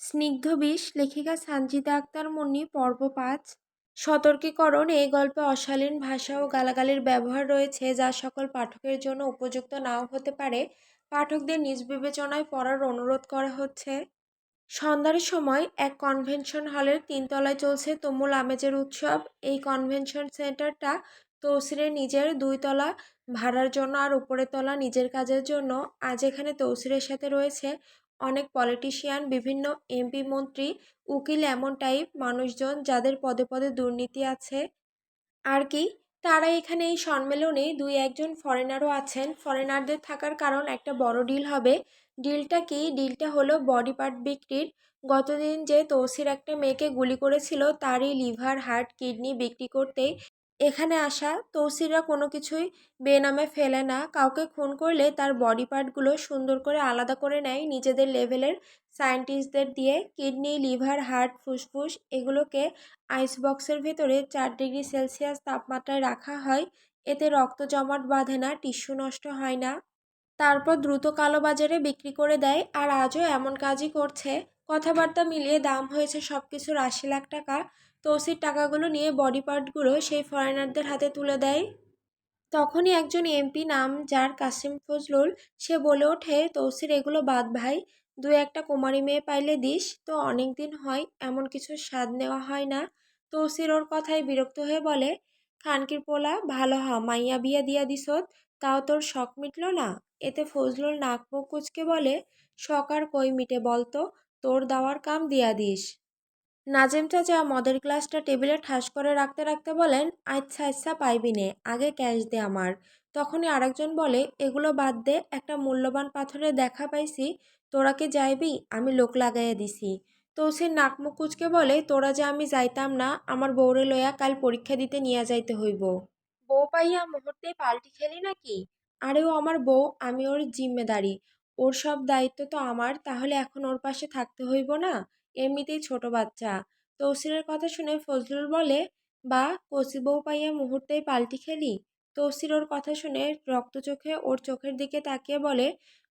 স্নিগ্ধ বিষ লেখিকা সানজিদা আক্তার মুন্নি, পর্ব পাঁচ। সতর্কীকরণ, এই গল্পে অশালীন ভাষা ও গালাগালির ব্যবহার রয়েছে, যা সকল পাঠকের জন্য উপযুক্ত নাও হতে পারে। পাঠকদের নিজ বিবেচনায় পড়ার অনুরোধ করা হচ্ছে। সন্ধ্যার সময় এক কনভেনশন হলের তিনতলায় চলছে তুমুল আমেজের উৎসব। এই কনভেনশন সেন্টারটা তৌসিরের নিজের দুই তলা ভাড়ার জন্য আর উপরের তলা নিজের কাজের জন্য। আজ এখানে তৌসিরের সাথে রয়েছে অনেক পলিটিশিয়ান বিভিন্ন এমপি মন্ত্রী, উকিল এমন টাইপ মানুষজন যাদের পদে পদে দুর্নীতি আছে। আর কি? তারা এখানে এই সম্মেলনে দুই একজন ফরেনারও আছেন। ফরেনারদের থাকার কারণ একটা বড় ডিল হবে। ডিলটা কি? ডিলটা হলো বডি পার্ট বিক্রির। গতদিন যে তৌসির একটা মেয়েকে গুলি করেছিল, তারই লিভার হার্ট কিডনি বিক্রি করতেই এখানে আসা তৌসিরা কোনো কিছুই বেনামে ফেলে না। কাউকে খুন করলে তার বডি পার্টগুলো সুন্দর করে আলাদা করে নেয় নিজেদের লেভেলের সায়েন্টিস্টদের দিয়ে। কিডনি লিভার হার্ট ফুসফুস এগুলোকে আইস বক্সের ভেতরে চার ডিগ্রি সেলসিয়াস তাপমাত্রায় রাখা হয়। এতে রক্ত জমাট বাঁধে না টিস্যু নষ্ট হয় না। তারপর দ্রুত কালোবাজারে বিক্রি করে দেয় আর আজও এমন কাজই করছে। কথাবার্তা মিলিয়ে দাম হয়েছে সব কিছুর আশি লাখ টাকা। তৌসির টাকাগুলো নিয়ে বডি পার্টগুলো সেই ফরেনারদের হাতে তুলে দেয়। তখনই একজন এমপি নাম যার কাসিম ফজলুল, সে বলে ওঠে, তৌসির, এগুলো বাদ ভাই দু একটা কুমারী মেয়ে পাইলে দিস, তো অনেক দিন হয়, এমন কিছু স্বাদ নেওয়া হয় না। তৌসির ওর কথায় বিরক্ত হয়ে বলে, খানকির পোলা, ভালো হ মাইয়া বিয়া দিয়া দিছত তাও তোর শখ মিটল না? এতে ফজলুল নাক মুখ কুচকে বলে, শখ আর কই মিটে বলতো, তোর দাওয়ার কাম দিয়া দিস। নাজেম চাচা মদের গ্লাসটা টেবিলে ঠাস করে রাখতে রাখতে বলেন আচ্ছা আচ্ছা পাইবি নে, আগে ক্যাশ দে আমার। তখনই আরেকজন বলে, এগুলো বাদ দে, একটা মূল্যবান পাথরে দেখা পাইছি, তোরা কি যাইবি? আমি লোক লাগাইয়া দিছি। তৌসির নাক মুখ কুচকে বলে, তোরা যে আমি যাইতাম না, আমার বউরে লইয়া কাল পরীক্ষা দিতে নিয়ে যাইতে হইব। বউ পাইয়া মুহূর্তে পাল্টি খেলি নাকি? আরে ও আমার বউ, আমি ওর জিম্মেদারি। ওর সব দায়িত্ব তো আমার, তাহলে এখন ওর পাশে থাকতে হইব না? এমনিতেই ছোট বাচ্চা। তৌসিরের কথা শুনে ফজলুল বলে, বা, কচি বউ পাইয়া মুহূর্তেই পাল্টি খেলি? তৌসির ওর কথা শুনে রক্ত চোখে ওর চোখের দিকে তাকিয়ে বলে,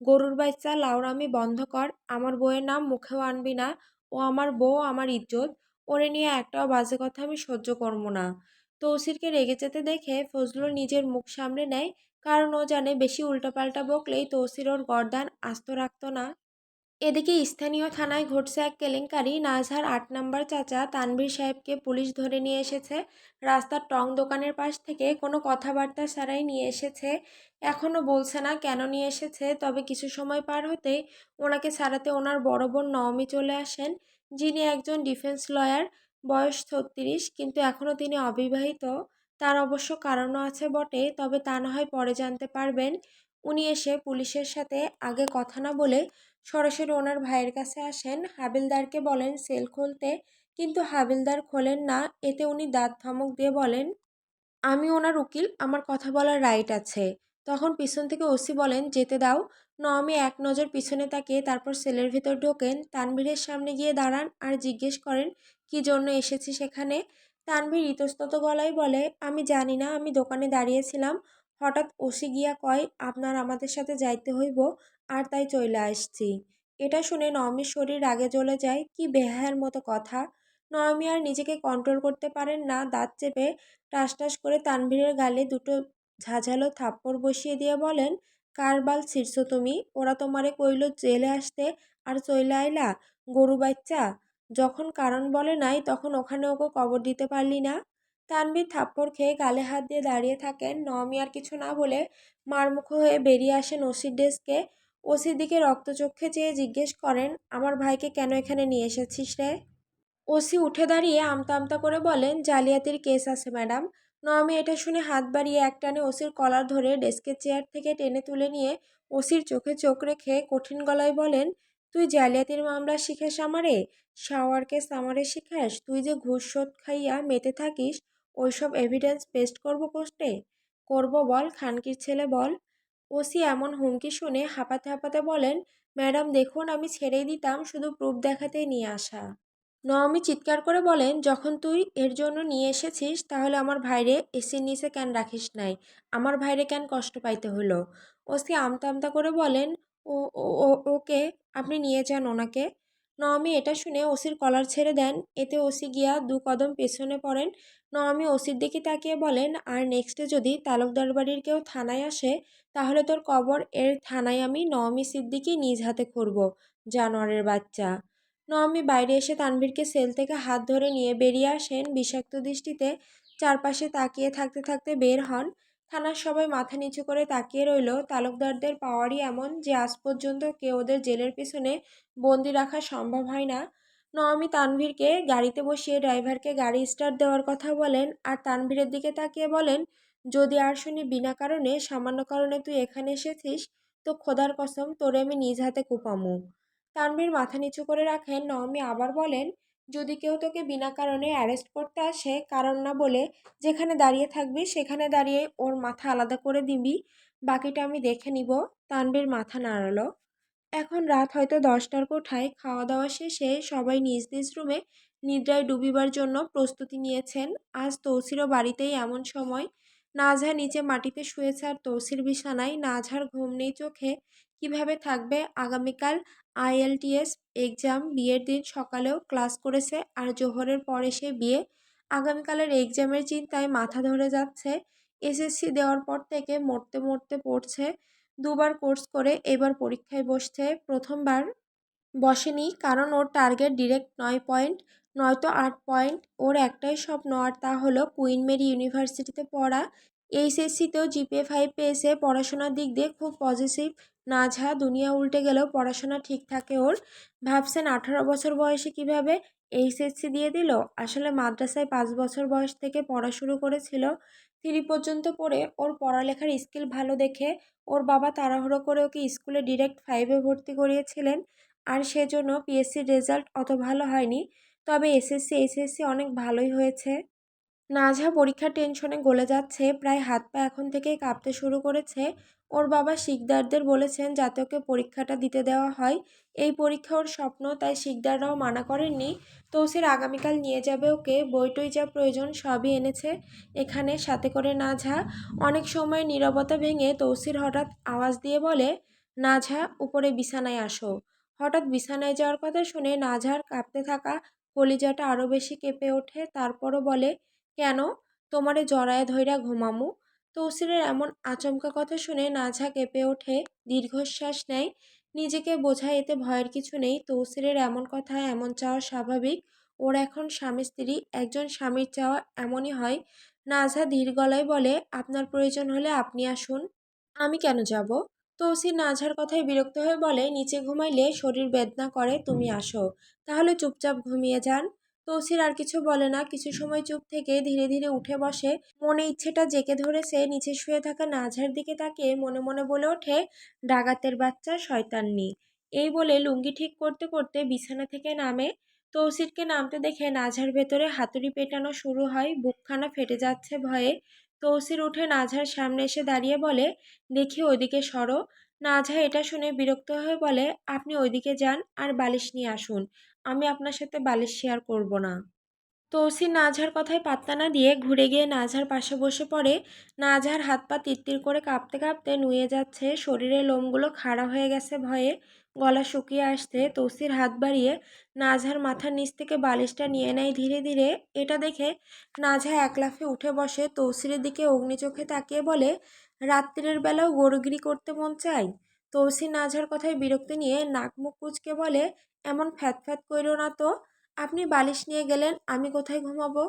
গরুর বাচ্চা লাউরামি বন্ধ কর। আমার বউয়ের নাম মুখেও আনবি না। ও আমার বউ, আমার ইজ্জত। ওরে নিয়ে একটাও বাজে কথা আমি সহ্য করব না। তৌসিরকে রেগে যেতে দেখে ফজলুল নিজের মুখ সামনে নেয়, কারণ ও জানে বেশি উল্টোপাল্টা বকলেই তৌসির ওর গরদান আস্ত রাখতো না। এদিকে স্থানীয় থানায় ঘটছে এক কেলেঙ্কারি। নাজহার আট নম্বর চাচা তানভীর সাহেবকে পুলিশ ধরে নিয়ে এসেছে। রাস্তার টং দোকানের পাশ থেকে কোনো কথাবার্তা ছাড়াই নিয়ে এসেছে। এখনও বলছে না কেন নিয়ে এসেছে, তবে কিছু সময় পার হতেই ওনাকে ছাড়াতে ওনার বড় বোন নওমি চলে আসেন, যিনি একজন ডিফেন্স লয়ার, বয়স ছত্রিশ, কিন্তু এখনও তিনি অবিবাহিত। তার অবশ্য কারণও আছে বটে, তবে তা না হয় পরে জানতে পারবেন। উনি এসে পুলিশের সাথে আগে কথা না বলে সরাসরি ওনার ভাইয়ের কাছে আসেন। হাবিলদারকে বলেন, সেল খুলতে। কিন্তু হাবিলদার খোলেন না। এতে উনি দাঁত ধমক দিয়ে বলেন, আমি ওনার উকিল, আমার কথা বলার রাইট আছে। তখন পিছন থেকে ওসি বলেন, যেতে দাও। নমি এক নজর পিছনে তাকিয়ে তারপর সেলের ভিতর ঢোকেন। তানভীরের সামনে গিয়ে দাঁড়ান আর জিজ্ঞেস করেন, কি জন্য এসেছি সেখানে? তানভীর ইতস্তত গলায় বলে, আমি জানি না, আমি দোকানে দাঁড়িয়েছিলাম। হঠাৎ ওসি গিয়া কয়, আপনার আমাদের সাথে যাইতে হইব। আর তাই চলে আসছি। এটা শুনে নমির শরীর রাগে জ্বলে যায়। কি বেহায়ের মতো কথা। নয়মি আর নিজেকে কন্ট্রোল করতে পারেন না। দাঁত চেপে টাস টাস করে তানভীরের গালে দুটো ঝাঝালো থাপ্পড় বসিয়ে দিয়ে বলেন, কার বাল ছিড়ছ তুমি? ওরা তোমারে কইল জেলে আসতে আর চইলে আইলা? গরু বাচ্চা? যখন কারণ বলে নাই, তখন ওখানে ওকে কবর দিতে পারলি না? তানভীর থাপ্পড় খেয়ে গালে হাত দিয়ে দাঁড়িয়ে থাকেন। নমি আর কিছু না বলে মারমুখ হয়ে বেরিয়ে আসেন ওসির ডেস্কে। ওসির দিকে রক্তচক্ষে চেয়ে জিজ্ঞেস করেন, আমার ভাইকে কেন এখানে নিয়ে এসেছিস রে? ওসি উঠে দাঁড়িয়ে আমতা আমতা করে বলেন, জালিয়াতির কেস আছে ম্যাডাম। নমি এটা শুনে হাত বাড়িয়ে একটানে ওসির কলার ধরে ডেস্কের চেয়ার থেকে টেনে তুলে নিয়ে ওসির চোখে চোখ রেখে কঠিন গলায় বলেন, তুই জালিয়াতির মামলা শিখাস আমারে? শাওয়ার কেস আমারে শিখাস? তুই যে ঘুষ শোধ খাইয়া মেতে থাকিস, ওইসব এভিডেন্স পেস্ট করব কোর্টে করব বল, খানকির ছেলে বল। ওসি এমন হুমকি শুনে হাঁপাতে হাঁপাতে বলেন, ম্যাডাম, দেখুন, আমি ছেড়েই দিতাম, শুধু প্রুফ দেখাতে নিয়ে আসা। নওমি চিৎকার করে বলেন, যখন তুই এর জন্য নিয়ে এসেছিস, তাহলে আমার ভাইরে এসির নিচে কেন রাখিস নাই? আমার ভাইরে কেন কষ্ট পাইতে হলো? ওসি আমতা আমতা করে বলেন ও- ওকে আপনি নিয়ে যান ওনাকে। নওমি এটা শুনে ওসির কলার ছেড়ে দেন। এতে ওসি গিয়া দু কদম পেছনে পড়েন। নওমি ওসির দিকে তাকিয়ে বলেন, আর নেক্সটে যদি তালুকদার বাড়ির কেউ থানায় আসে, তাহলে তোর কবর এর থানায় আমি নওমি সিদ্দিকি নিজ হাতে করব জানোয়ারের বাচ্চা। নওমি বাইরে এসে তানভীরকে সেল থেকে হাত ধরে নিয়ে বেরিয়ে আসেন। বিষাক্ত দৃষ্টিতে চারপাশে তাকিয়ে থাকতে থাকতে বের হন। থানার সবাই মাথা নিচু করে তাকিয়ে রইল। তালুকদারদের পাওয়ারই এমন যে আজ পর্যন্ত কেউ ওদের জেলের পিছনে বন্দি রাখা সম্ভব হয় না। নওমি তানভীরকে গাড়িতে বসিয়ে ড্রাইভারকে গাড়ি স্টার্ট দেওয়ার কথা বলেন আর তানভীরের দিকে তাকিয়ে বলেন, যদি আর শুনি বিনা কারণে, সামান্য কারণে তুই এখানে এসেছিস, তো খোদার কসম তোরে আমি নিজ হাতে কুপামু। তানভীর মাথা নিচু করে রাখেন। নওমি আবার বলেন যদি কেউ তোকে বিনা কারণে অ্যারেস্ট করতে আসে, কারণ না বলে যেখানে দাঁড়িয়ে থাকবি, সেখানে দাঁড়িয়ে ওর মাথা আলাদা করে দিবি। বাকিটা আমি দেখে নিব। তানভীর মাথা নাড়ালো। এখন রাত হয়তো দশটার কোঠায়। খাওয়া দাওয়া শেষে সবাই নিজ নিজ রুমে নিদ্রায় ডুবিবার জন্য প্রস্তুতি নিয়েছেন। আজ তৌসিরও বাড়িতেই এমন সময়। নাজহা নিচে মাটিতে শুয়েছে আর তৌসির বিছানায় নাজহার ঘুম নেই চোখে। কীভাবে থাকবে? আগামীকাল আইএলটিএস এক্সাম বিয়ের দিন সকালেও ক্লাস করেছে আর জোহরের পরে সে বিয়ে। আগামীকালের এক্সামের চিন্তায় মাথা ধরে যাচ্ছে। এসএসসি দেওয়ার পর থেকে মরতে মরতে পড়ছে। দুবার কোর্স করে এবার পরীক্ষায় বসছে। প্রথমবার বসেনি কারণ ওর টার্গেট ডিরেক্ট নয় পয়েন্ট নয়তো আট পয়েন্ট ওর একটাই স্বপ্ন আর তা হলো কুইন মেরি ইউনিভার্সিটিতে পড়া। এইচএসসিতেও জিপিএ ফাইভ পেয়েছে। পড়াশোনার দিক দিয়ে খুব পজিটিভ নাঝা দুনিয়া উল্টে গেলেও পড়াশোনা ঠিক থাকে ওর। ভাবছেন আঠারো বছর বয়সে কীভাবে এইচএসসি দিয়ে দিল? আসলে মাদ্রাসায় পাঁচ বছর বয়স থেকে পড়া শুরু করেছিল। থ্রি পর্যন্ত পড়ে ওর পড়ালেখার স্কিল ভালো দেখে ওর বাবা তাড়াহুড়ো করে ওকে স্কুলে ডিরেক্ট ফাইভে ভর্তি করিয়েছিলেন আর সেজন্য পিএসসির রেজাল্ট অত ভালো হয়নি। তবে এসএসসি, এইচএসসি অনেক ভালোই হয়েছে। নাজহা পরীক্ষার টেনশনে গলে যাচ্ছে। প্রায় হাত পা এখন থেকেই কাঁপতে শুরু করেছে। ওর বাবা শিকদারদের বলেছেন, যাতে ওকে পরীক্ষাটা দিতে দেওয়া হয়। এই পরীক্ষা ওর স্বপ্ন, তাই শিকদাররাও মানা করেননি। তৌসির আগামীকাল নিয়ে যাবে ওকে। বইটই যা প্রয়োজন সবই এনেছে এখানে সাথে করে নাঝা অনেক সময় নীরবতা ভেঙে তৌসির হঠাৎ আওয়াজ দিয়ে বলে নাঝা উপরে বিছানায় আসো। হঠাৎ বিছানায় যাওয়ার কথা শুনে নাঝার কাঁপতে থাকা কলিজাটা আরও বেশি কেঁপে ওঠে। তারপরও বলে কেন? তোমারে জড়ায় ধইরা ঘুমামু। তৌসিরের এমন আচমকা কথা শুনে নাঝা কেঁপে ওঠে, দীর্ঘশ্বাস নেয়। নিজেকে বোঝায় এতে ভয়ের কিছু নেই। তৌসিরের এমন কথা, এমন চাওয়া স্বাভাবিক। ওর এখন স্বামী স্ত্রী, একজন স্বামীর চাওয়া এমনই হয়। নাঝা ধীর গলায় বলে, আপনার প্রয়োজন হলে আপনি আসুন। আমি কেন যাব? তৌসির নাঝার কথায় বিরক্ত হয়ে বলে, নিচে ঘুমাইলে শরীর বেদনা করে, তুমি আসো। তাহলে চুপচাপ ঘুমিয়ে যান। তৌসির আর কিছু বলে না। কিছু সময় চুপ থেকে ধীরে ধীরে উঠে বসে। মনে ইচ্ছেটা জেকে ধরেছে নিচে শুয়ে থাকা নাঝার দিকে তাকিয়ে মনে মনে বলে ওঠে ডাগাতের বাচ্চা শয়তাননি এই বলে লুঙ্গি ঠিক করতে করতে বিছানা থেকে নামে। তৌসিরকে নামতে দেখে নাঝার ভেতরে হাতুড়ি পেটানো শুরু হয়। বুকখানা ফেটে যাচ্ছে ভয়ে। তৌসির উঠে নাঝার সামনে এসে দাঁড়িয়ে বলে, দেখি ওইদিকে সরো। নাঝা এটা শুনে বিরক্ত হয়ে বলে, আপনি ওইদিকে যান আর বালিশ নিয়ে আসুন। আমি আপনার সাথে বালিশ শেয়ার করব না। তৌসির নাঝার কথায় পাত্তা না দিয়ে ঘুরে গিয়ে নাঝার পাশে বসে পড়ে। নাঝার হাত পা তিরতির করে কাঁপতে কাঁপতে নুয়ে যাচ্ছে। শরীরের লোমগুলো খাড়া হয়ে গেছে ভয়ে। গলা শুকিয়ে আসতে তৌসির হাত বাড়িয়ে নাঝার মাথার নিচ থেকে বালিশটা নিয়ে নেয় ধীরে ধীরে। এটা দেখে নাঝা এক লাফে উঠে বসে। তৌসিরের দিকে অগ্নিচোখে তাকিয়ে বলে, রাত্রির বেলাও গরুগিরি করতে মন চাই তৌসির নাঝার কথায় বিরক্তি নিয়ে নাক মুখ কুচকে বলে এমন ফ্যাত ফ্যাত কইরো না তো, আপনি বালিশ নিয়ে গেলেন, আমি কোথায় ঘুমাবো?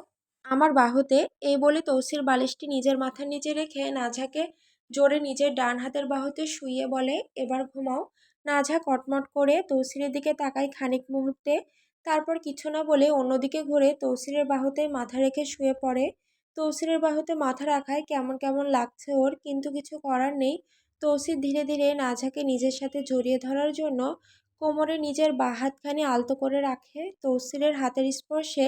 আমার বাহুতে এই বলে তৌসির বালিশটি নিজের মাথার নিচে রেখে নাঝাকে জোরে নিজের ডান হাতের বাহুতে শুইয়ে বলে, এবার ঘুমাও। নাঝা কটমট করে তৌসিরের দিকে তাকায় খানিক মুহূর্তে, তারপর কিছু না বলে অন্যদিকে ঘুরে তৌসিরের বাহুতে মাথা রেখে শুয়ে পড়ে। তৌসিরের বাহুতে মাথা রাখায় কেমন কেমন লাগছে ওর, কিন্তু কিছু করার নেই। তৌসির ধীরে ধীরে নাঝাকে নিজের সাথে জড়িয়ে ধরার জন্য কোমরে নিজের বাঁ হাতখানি আলতো করে রাখে। তৌসিরের হাতের স্পর্শে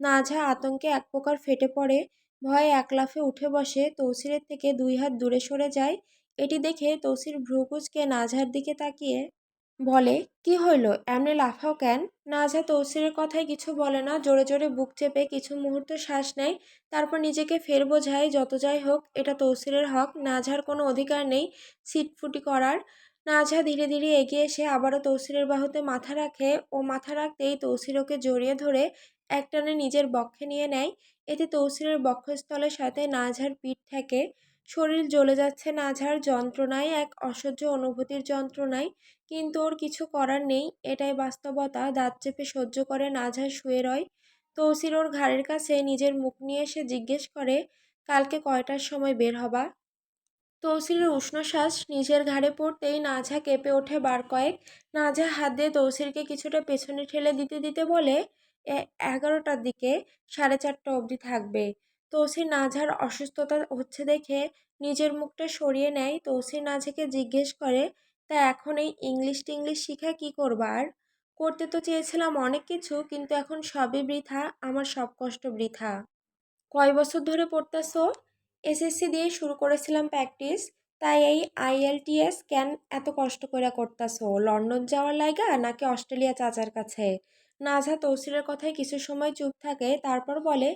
নাঝা আতঙ্কে এক প্রকার ফেটে পড়ে, ভয়ে এক লাফে উঠে বসে তৌসিরের থেকে দুই হাত দূরে সরে যায়। এটি দেখে তৌসির ভ্রুকুচকে নাঝার দিকে তাকিয়ে বলে, কি হইল? এমনি লাফাও কেন? নাঝা তৌসিরের কথায় কিছু বলে না, জোরে জোরে বুক চেপে কিছু মুহূর্ত শ্বাস নেয়, তারপর নিজেকে ফের বোঝায়, যত যাই হোক, এটা তৌসিরের হক। নাঝার কোনো অধিকার নেই সিটফুটি করার। নাজহা ধীরে ধীরে এগিয়ে এসে আবারও তৌসিরের বাহুতে মাথা রাখে ও মাথা রাখতেই তৌসির ওকে জড়িয়ে ধরে একটানে নিজের বক্ষে নিয়ে নেয়। এতে তৌসিরের বক্ষস্থলের সাথে নাজহার পিঠ থেকে শরীর জ্বলে যাচ্ছে। নাজহার যন্ত্রণায় এক অসহ্য অনুভূতির যন্ত্রণায় কিন্তু ওর কিছু করার নেই। এটাই বাস্তবতা। দাঁত চেপে সহ্য করে নাজহার শুয়ে রয়। তৌসির ওর ঘাড়ের কাছে নিজের মুখ নিয়ে এসে জিজ্ঞেস করে, কালকে কয়টার সময় বের হবা? তৌসিরের উষ্ণশ্বাস নিজের ঘাড়ে পড়তেই নাঝা কেঁপে ওঠে বার কয়েক নাঝা হাত দিয়ে তৌসিরকে কিছুটা পেছনে ঠেলে দিতে দিতে বলে এগারোটার দিকে সাড়ে চারটা অবধি থাকবে। তৌসির নাঝার অসুস্থতা হচ্ছে দেখে নিজের মুখটা সরিয়ে নেয়। তৌসির নাঝাকে জিজ্ঞেস করে, তা এখন এই ইংলিশ টিংলিশ শিখা কি করবার করতে তো চেয়েছিলাম অনেক কিছু, কিন্তু এখন সবই বৃথা, আমার সব কষ্ট বৃথা। কয় বছর ধরে পড়তেছো? এসএসসি দিয়ে শুরু করেছিলাম প্র্যাকটিস তাই এই আইএলটিএস কেন এত কষ্ট করে করতেছো? লন্ডন যাওয়ার লাইগা নাকি অস্ট্রেলিয়া চাচার কাছে? নাজা তৌসিরের কথায় কিছু সময় চুপ থাকে, তারপর বলে,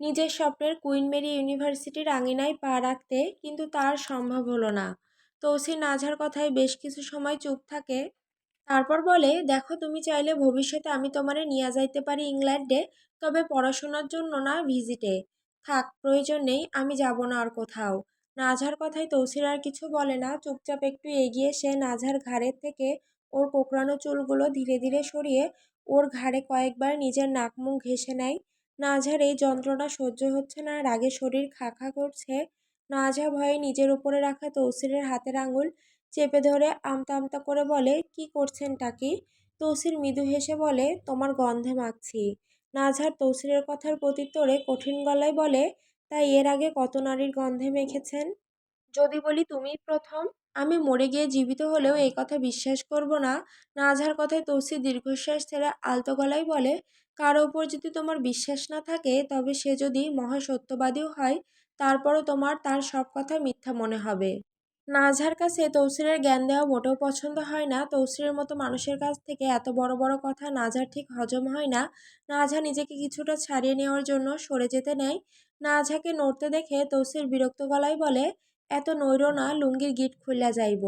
নিজের স্বপ্নের কুইন মেরি ইউনিভার্সিটির আঙিনায় পা রাখতে কিন্তু তার সম্ভব হলো না। তৌসির নাঝার কথায় বেশ কিছু সময় চুপ থাকে, তারপর বলে, দেখো, তুমি চাইলে ভবিষ্যতে আমি তোমারে নিয়ে যাইতে পারি ইংল্যান্ডে, তবে পড়াশোনার জন্য না ভিজিটে। থাক, প্রয়োজন নেই, আমি যাব না আর কোথাও। নাঝার কথায় তৌসির আর কিছু বলে না, চুপচাপ একটু এগিয়ে সে নাঝার ঘাড়ের থেকে ওর কোকড়ানো চুলগুলো ধীরে ধীরে সরিয়ে ওর ঘাড়ে কয়েকবার নিজের নাক মুখ ঘেঁষে নেয়। নাঝার এই যন্ত্রণা সহ্য হচ্ছে না রাগে শরীর খা খা করছে। নাঝা ভয়ে নিজের উপরে রাখা তৌসিরের হাতের আঙুল চেপে ধরে আমতা আমতা করে বলে, কি করছেন টাকি তৌসির মৃদু হেসে বলে, তোমার গন্ধে মাখছি। নাজহার তৌসিরের কথার প্রত্যুত্তরে কঠিন গলায় বলে, তাই এর আগে কত নারীর গন্ধে মেখেছেন? যদি বলি তুমিই প্রথম, আমি মরে গিয়ে জীবিত হলেও এই কথা বিশ্বাস করব না। নাজহার কথায় তৌসির দীর্ঘশ্বাস ছেড়ে আলতো গলায় বলে, কারও উপর যদি তোমার বিশ্বাস না থাকে, তবে সে যদি মহাসত্যবাদীও হয়, তারপরও তোমার তার সব কথা মিথ্যা মনে হবে। নাজহার কাছে তৌসিরের জ্ঞান দেওয়া মোটেও পছন্দ হয় না। তৌসিরের মতো মানুষের কাছ থেকে এত বড় বড় কথা নাজহার ঠিক হজম হয় না। নাজহা নিজেকে কিছুটা ছাড়িয়ে নেওয়ার জন্য সরে যেতে নেয়। নাজহাকে নড়তে দেখে তৌসির বিরক্ত গলায় বলে, এত নৈর না, লুঙ্গির গিট খুললা যাইব।